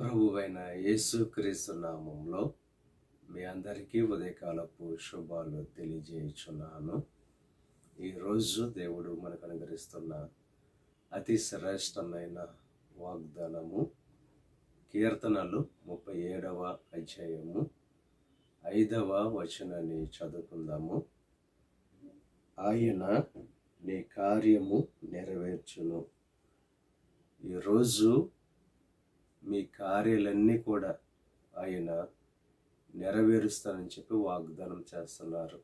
ప్రభువైన యేసుక్రీస్తు నామంలో మీ అందరికీ ఉదయకాలపు శుభాలు తెలియజేయుచున్నాను. ఈరోజు దేవుడు మనకు అనుగ్రహిస్తున్న అతి శ్రేష్టమైన వాగ్దానము కీర్తనలు ముప్పై ఏడవ అధ్యాయము ఐదవ వచనాన్ని చదువుకుందాము. ఆయన నీ కార్యము నెరవేర్చును. ఈరోజు మీ కార్యాలన్నీ కూడా ఆయన నెరవేరుస్తానని చెప్పి వాగ్దానం చేస్తున్నారు.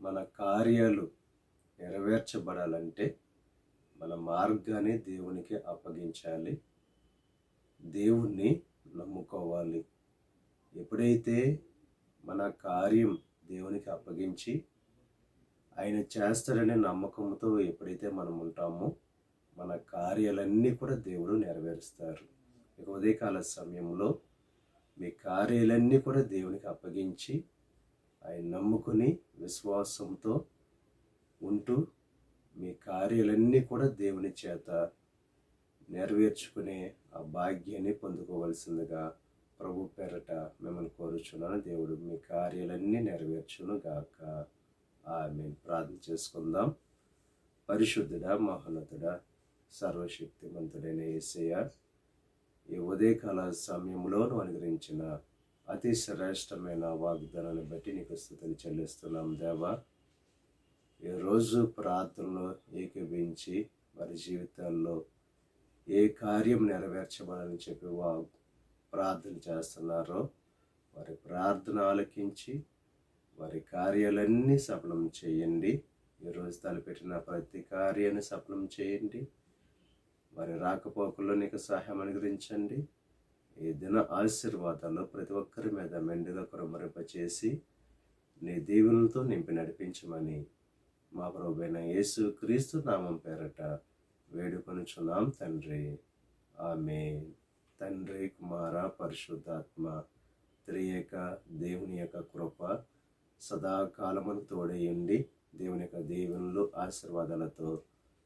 మన కార్యాలు నెరవేర్చబడాలంటే మన మార్గాన్ని దేవునికి అప్పగించాలి. దేవుణ్ణి నమ్ముకోవాలి. ఎప్పుడైతే మన కార్యం దేవునికి అప్పగించి ఆయన చేస్తాడనే నమ్మకంతో ఎప్పుడైతే మనం ఉంటామో మన కార్యాలన్నీ కూడా దేవుడు నెరవేరుస్తారు. ఇక ఉదయకాల సమయంలో మీ కార్యాలన్నీ కూడా దేవునికి అప్పగించి ఆయన నమ్ముకుని విశ్వాసంతో ఉంటూ మీ కార్యాలన్నీ కూడా దేవుని చేత నెరవేర్చుకునే ఆ భాగ్యాన్ని పొందుకోవలసిందిగా ప్రభు పేరట మిమ్మల్ని కోరుచున్నాను. దేవుడు మీ కార్యాలన్నీ నెరవేర్చును గాక. ఆమె ప్రార్థన చేసుకుందాం. పరిశుద్ధుడా మహోన్నతుడా సర్వశక్తివంతుడైన ఏసయ్య ఈ ఉదయకాల సమయంలోను అనుగ్రహించిన అతి శ్రేష్టమైన వాగ్దానాన్ని బట్టి నీకు స్థుతులు చెల్లిస్తున్నాం దేవా. ఈరోజు ప్రార్థనలో ఏకీభించి వారి జీవితాల్లో ఏ కార్యం నెరవేర్చబడాలని చెప్పి వా ప్రార్థన చేస్తున్నారో వారి ప్రార్థన ఆలకించి వారి కార్యాలన్నీ సఫలం చేయండి. ఈరోజు తలపెట్టిన ప్రతి కార్యాన్ని సఫలం చేయండి. వారి రాకపోకల్లో నీకు సహాయం అనుగ్రహించండి. ఈ దిన ఆశీర్వాదాలు ప్రతి ఒక్కరి మీద మెండుగా కురమరింపచేసి నీ దీవులతో నింపి నడిపించమని మా ప్రభువైన యేసు క్రీస్తు నామం పేరట వేడుకొనుచున్నాం తండ్రి. ఆమె తండ్రి కుమార పరిశుద్ధాత్మ త్రియక దేవుని యొక్క కృప సదాకాలమును తోడేయండి దేవుని యొక్క దీవెనలు ఆశీర్వాదాలతో